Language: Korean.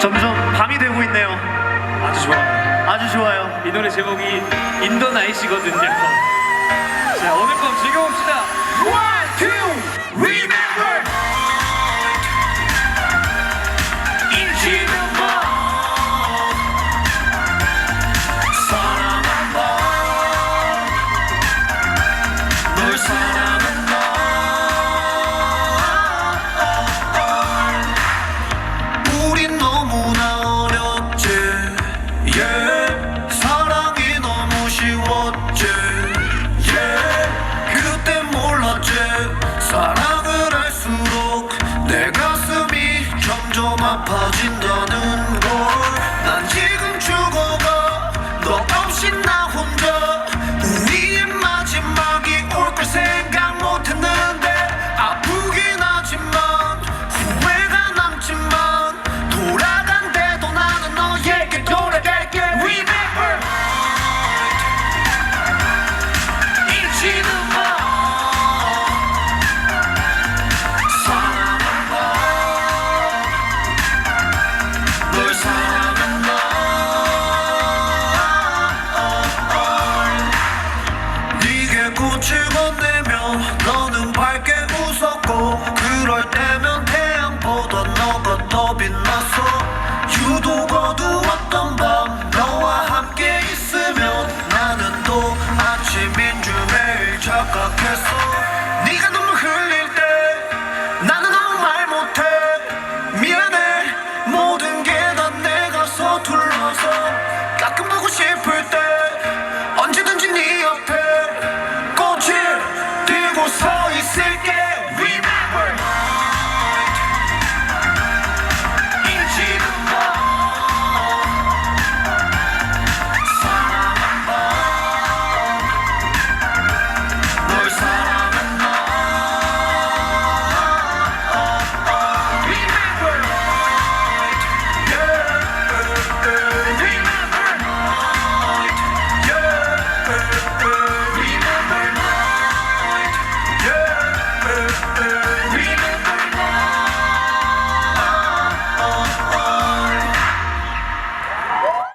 점점 밤이 되고 있네요. 아주 좋아요. 아주 좋아요. 이 노래 제목이 인더 나이시거든요. 자 오늘 밤 즐겨 쉬웠지 yeah. 그때 몰랐지 사랑을 할수록 내 가슴이 점점 아파진다 been my soul.